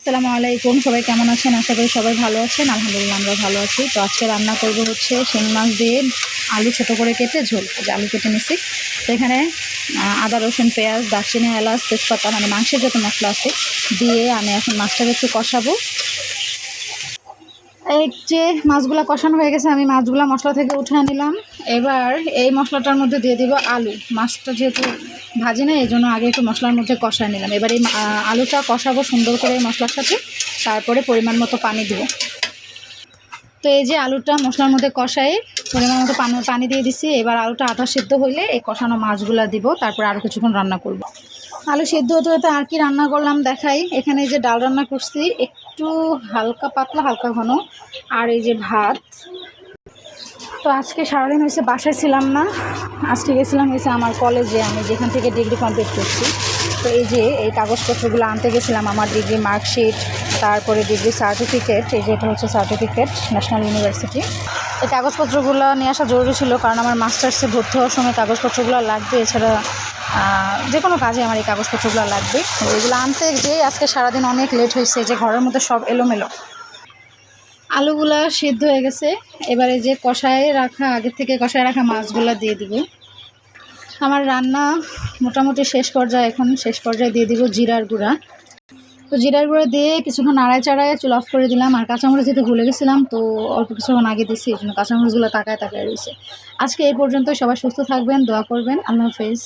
আসসালামু আলাইকুম, সবাই কেমন আছেন? আশা করি সবাই ভালো আছেন। আলহামদুলিল্লাহ, আমরা ভালো আছি। তো আজকে রান্না করব হচ্ছে শিং মাছ দিয়ে আলু ছোট করে কেটে ঝোল। যে আলু কেটে নিছি। তো এখানে আদা, রসুন, পেঁয়াজ, দারচিনি, এলাচ, তেজপাতা মানে মাংসের যত মশলা আছে, দিয়ে আমি এখন মাছটাকে একটু কষাবো। এই যে মাছগুলো কষানো হয়ে গেছে, আমি মাছগুলো মশলা থেকে উঠে নিলাম। এবার এই মশলাটার মধ্যে দিয়ে দিব আলু। মাছটা যেহেতু ভাজি না এই জন্য আগে একটু মশলার মধ্যে কষায় নিলাম। এবার এই আলুটা কষাবো সুন্দর করে এই মশলার সাথে। তারপরে পরিমাণ মতো পানি দিব। তো এই যে আলুটা মশলার মধ্যে কষাই, পরিমাণ মতো পানি পানি দিয়ে দিছি। এবার আলুটা আধা সিদ্ধ হইলে এই কষানো মাছগুলো দিব। তারপরে আরও কিছুক্ষণ রান্না করব। আলু সিদ্ধ হতে হতে আর কি রান্না করলাম দেখাই। এখানে যে ডাল রান্না করছি একটু হালকা পাতলা, হালকা ঘন। আর এই যে ভাত। তো আজকে সারাদিন হয়েছে, বাসায় ছিলাম না। আজকে গেছিলাম হয়েছে আমার কলেজে, আমি যেখান থেকে ডিগ্রি কমপ্লিট করছি। তো এই যে এই কাগজপত্রগুলো আনতে গেছিলাম, আমার ডিগ্রি মার্কশিট, তারপরে ডিগ্রি সার্টিফিকেট, এই যে এটা হচ্ছে সার্টিফিকেট, ন্যাশনাল ইউনিভার্সিটি। এই কাগজপত্রগুলো নিয়ে আসা জরুরি ছিল, কারণ আমার মাস্টার্সে ভর্তি হওয়ার সময় কাগজপত্রগুলো লাগবে, এছাড়া যে কোনো কাজে আমার এই কাগজপত্রগুলো লাগবে। এগুলো আনতে যেয়ে আজকে সারাদিন অনেক লেট হয়েছে, যে ঘরের মধ্যে সব এলোমেলো। আলুগুলা সিদ্ধ হয়ে গেছে। এবারে যে কষায় রাখা, আগের থেকে কষায় রাখা মাছগুলো দিয়ে দিব। আমার রান্না মোটামুটি শেষ পর্যায়ে, এখন শেষ পর্যায়ে দিয়ে দিব জিরার গুঁড়া। তো জিরার গুঁড়া দিয়ে কিছুক্ষণ নাড়ায় চাড়ায় চুল অফ করে দিলাম। আর কাঁচামরিচ যেতে ভুলে গেছিলাম, তো অল্প কিছুক্ষণ আগে দিছি এই জন্য কাঁচামরিচগুলো তাকায় তাকায় রয়েছে। আজকে এই পর্যন্ত সবাই সুস্থ থাকবেন, দোয়া করবেন। আল্লাহ হাফেজ।